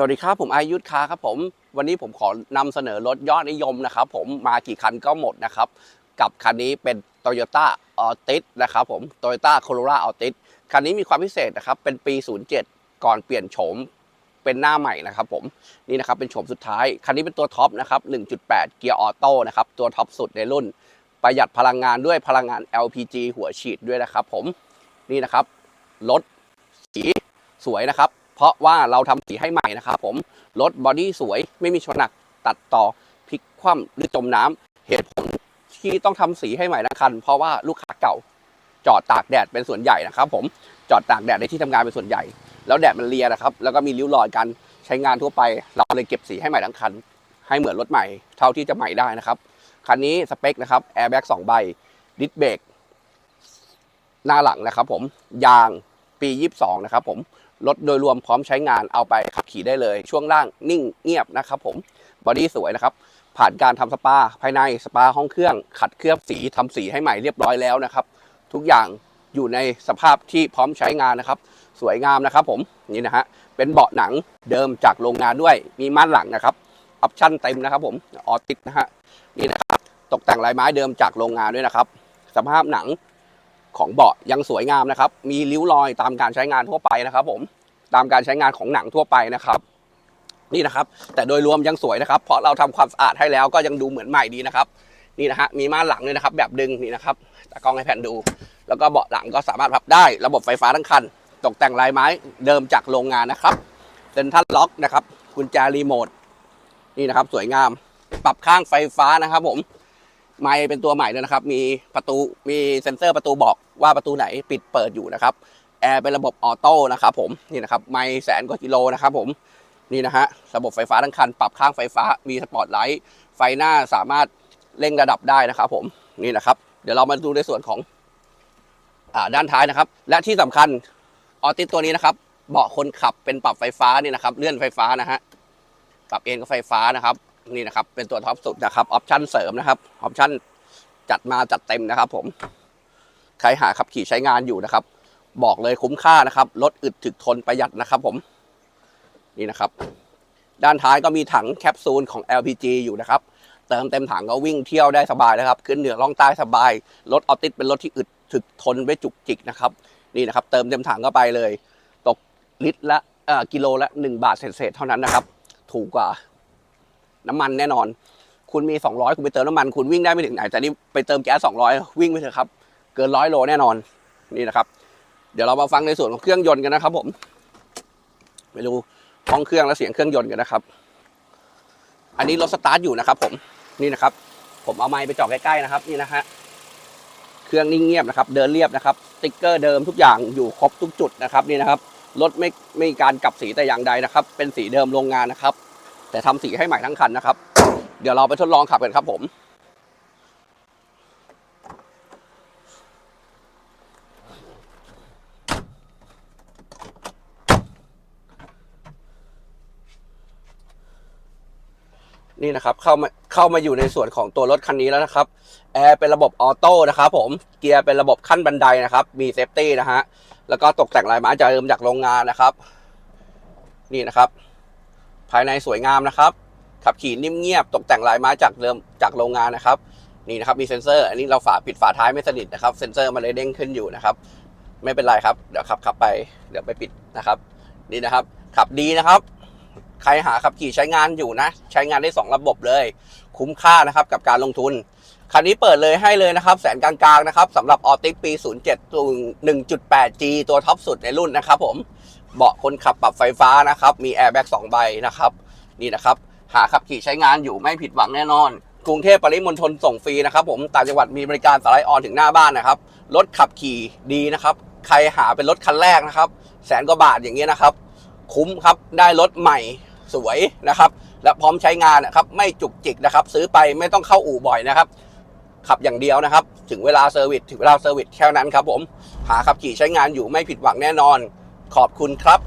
สวัสดีครับ ผมอายุทธคาครับผม วันนี้ผมขอนำเสนอรถยอดนิยมนะครับผมมากี่คันก็หมดนะครับ กับคันนี้เป็น Toyota Altis นะครับผม Toyota Corolla Altis คันนี้มีความพิเศษนะครับ เป็นปี 07 ก่อนเปลี่ยนโฉมเป็นหน้าใหม่นะครับผมนี่นะครับเป็นโฉมสุดท้าย คันนี้เป็นตัวท็อปนะครับ 1.8 เกียร์ออโต้นะครับ ตัวท็อปสุดในรุ่น ประหยัดพลังงานด้วยพลังงาน LPG หัวฉีดด้วยนะครับผมนี่นะครับรถสีสวยนะครับ เพราะว่าเราทำสีให้ใหม่นะครับผมรถบอดี้สวยไม่มีชนหนักตัดต่อพลิกคว่ำหรือจมน้ำเหตุผลที่ต้องทำสีให้ใหม่ทั้งคัน เพราะว่าลูกค้าเก่าจอดตากแดดเป็นส่วนใหญ่นะครับผมจอดตากแดดในที่ทำงานเป็นส่วนใหญ่ แล้วแดดมันเลียนะครับ แล้วก็มีริ้วรอยการใช้งานทั่วไป เราเลยเก็บสีให้ใหม่ทั้งคัน ให้เหมือนรถใหม่เท่าที่จะใหม่ได้นะครับคันนี้สเปคนะครับแอร์แบ็กสองใบดิสเบรกหน้าหลังนะครับผมยางปี 22 นะครับผม รถโดยรวมพร้อมใช้งานเอาไปขับขี่ได้เลย ช่วงล่างนิ่งเงียบนะครับผมบอดี้สวยนะครับผ่านการทำสปาภายในสปาห้องเครื่อง ขัดเคลือบสีทำสีให้ใหม่เรียบร้อยแล้วนะครับ ทุกอย่างอยู่ในสภาพที่พร้อมใช้งานนะครับ สวยงามนะครับผมนี่นะฮะเป็นเบาะหนังเดิมจากโรงงานด้วยมีม่านหลังนะครับออปชั่นเต็มนะครับผมออติดนะฮะนี่นะครับตกแต่งลายไม้เดิมจากโรงงานด้วยนะครับ สภาพหนัง ของเบาะยังสวยงามนะครับ มีริ้วรอยตามการใช้งานทั่วไปนะครับ ผมตามการใช้งานของหนังทั่วไปนะครับนี่นะครับ แต่โดยรวมยังสวยนะครับ เพราะเราทำความสะอาดให้แล้วก็ยังดูเหมือนใหม่ดีนะครับ นี่นะฮะมีม่านหลังด้วยนะครับ แบบดึงนี่นะครับตากล้องให้แผ่นดู แล้วก็เบาะหลังก็สามารถพับได้ ระบบไฟฟ้าทั้งคัน ตกแต่งลายไม้เดิมจากโรงงานนะครับเซ็นทรัลล็อกนะครับกุญแจรีโมทนี่นะครับ สวยงาม ปรับข้างไฟฟ้านะครับผม ไม้เป็นตัวใหม่ด้วยนะครับ มีประตู มีเซ็นเซอร์ประตูบอกว่าประตูไหนปิดเปิดอยู่นะครับ แอร์เป็นระบบออโต้นะครับผม นี่นะครับ ไม่แสนกว่ากิโลนะครับผม นี่นะฮะ ระบบไฟฟ้าทั้งคัน ปรับข้างไฟฟ้า มีสปอตไลท์ ไฟหน้าสามารถเร่งระดับได้นะครับผม นี่นะครับ เดี๋ยวเรามาดูในส่วนของอด้านท้ายนะครับ และที่สำคัญ ออติสตัวนี้นะครับ เบาะคนขับเป็นปรับไฟฟ้านี่นะครับ เลื่อนไฟฟ้านะฮะ ปรับเอนก็ไฟฟ้านะครับ นี่นะครับ เป็นตัวท็อปสุดนะครับออปชั่นเสริมนะครับออปชั่นจัดมาจัดเต็มนะครับ ผมใครหาขับขี่ใช้งานอยู่นะครับ บอกเลยคุ้มค่านะครับรถอึดถึกทนประหยัดนะครับ ผมนี่นะครับ ด้านท้ายก็มีถังแคปซูลของ LPG อยู่นะครับ เติมเต็มถังก็วิ่งเที่ยวได้สบายนะครับ ขึ้นเหนือล่องใต้สบายรถออติสเป็นรถที่อึดถึกทนไม่จุกจิกนะครับ นี่นะครับ เติมเต็มถังก็ไปเลย ตกลิตรละกิโลละ 1 บาทเศษๆเท่านั้นนะครับ ถูกกว่า น้ำมันแน่นอน คุณมี 200 คุณไปเติมน้ำมันคุณวิ่งได้ไม่ถึงไหน แต่นี่ไปเติมแก๊ส200 วิ่งไปเถอะครับ เกินร้อยโลแน่นอนนี่นะครับ เดี๋ยวเรามาฟังในส่วนของเครื่องยนต์กันนะครับ ผมไปดูห้องเครื่องและเสียงเครื่องยนต์กันนะครับ อันนี้รถสตาร์ทอยู่นะครับ ผมนี่นะครับ ผมเอาไมค์ไปจ่อใกล้ๆนะครับ นี่นะฮะเครื่องนิ่งเงียบนะครับ เดินเรียบนะครับติ๊กเกอร์เดิมทุกอย่างอยู่ครบทุกจุดนะครับ นี่นะครับรถไม่ไม่มีการกลับสีแต่อย่างใดนะครับ เป็นสีเดิมโรงงานนะครับ แต่ทำสีให้ใหม่ทั้งคันนะครับ เดี๋ยวเราไปทดลองขับกันครับผม นี่นะครับเข้ามาเข้ามาอยู่ในส่วนของตัวรถคันนี้แล้วนะครับแอร์เป็นระบบออโต้นะครับผมเกียร์เป็นระบบขั้นบันไดนะครับ มีเซฟตี้นะฮะแล้วก็ตกแต่งลายไม้จากเดิมจากโรงงานนะครับ นี่นะครับ ภายในสวยงามนะครับ ขับขี่นิ่มเงียบตกแต่งลายไม้จากเดิมจากโรงงานนะครับ นี่นะครับมีเซ็นเซอร์ อันนี้เราฝาปิดฝาท้ายไม่สนิทนะครับ เซ็นเซอร์มันเลยเด้งขึ้นอยู่นะครับ ไม่เป็นไรครับ เดี๋ยวขับขับไป เดี๋ยวไปปิดนะครับ นี่นะครับ ขับดีนะครับ ใครหาขับขี่ใช้งานอยู่นะ ใช้งานได้ 2 ระบบเลย คุ้มค่านะครับกับการลงทุนคันนี้เปิดเลยให้เลยนะครับ แสนกลางๆนะครับสำหรับออติกปี 07ตัว 1.8G ตัวท็อปสุดในรุ่นนะครับผม เบาะคนขับปรับไฟฟ้านะครับ มีแอร์แบ็ก2ใบนะครับ นี่นะครับ หาขับขี่ใช้งานอยู่ไม่ผิดหวังแน่นอน กรุงเทพปริมณฑลส่งฟรีนะครับ ผมต่างจังหวัดมีบริการสไลด์ออนถึงหน้าบ้านนะครับ รถขับขี่ดีนะครับ ใครหาเป็นรถคันแรกนะครับ แสนกว่าบาทอย่างเงี้ยนะครับ คุ้มครับ ได้รถใหม่สวยนะครับ และพร้อมใช้งานนะครับ ไม่จุกจิกนะครับ ซื้อไปไม่ต้องเข้าอู่บ่อยนะครับ ขับอย่างเดียวนะครับ ถึงเวลาเซอร์วิสถึงเวลาเซอร์วิสแค่นั้นครับผม หาขับขี่ใช้งานอยู่ไม่ผิดหวังแน่นอน ขอบคุณครับ